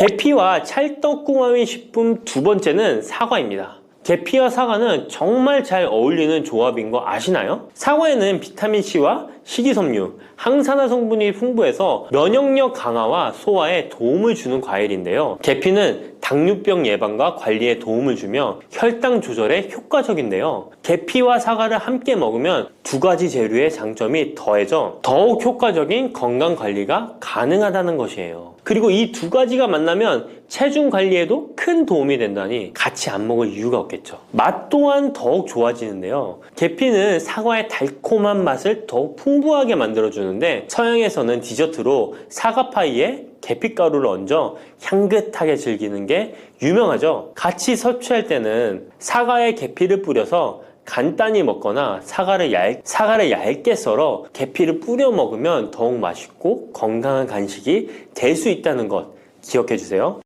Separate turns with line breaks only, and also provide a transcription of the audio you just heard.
계피와 찰떡궁합인 식품 두 번째는 사과입니다. 계피와 사과는 정말 잘 어울리는 조합인 거 아시나요? 사과에는 비타민C와 식이섬유, 항산화 성분이 풍부해서 면역력 강화와 소화에 도움을 주는 과일인데요. 계피는 당뇨병 예방과 관리에 도움을 주며 혈당 조절에 효과적인데요. 계피와 사과를 함께 먹으면 두 가지 재료의 장점이 더해져 더욱 효과적인 건강 관리가 가능하다는 것이에요. 그리고 이 두 가지가 만나면 체중 관리에도 큰 도움이 된다니 같이 안 먹을 이유가 없겠죠. 맛 또한 더욱 좋아지는데요. 계피는 사과의 달콤한 맛을 더욱 풍부하게 만들어주는데 서양에서는 디저트로 사과파이에 계피가루를 얹어 향긋하게 즐기는 게 유명하죠. 같이 섭취할 때는 사과에 계피를 뿌려서 간단히 먹거나 사과를, 얇, 사과를 얇게 썰어 계피를 뿌려 먹으면 더욱 맛있고 건강한 간식이 될 수 있다는 것 기억해 주세요.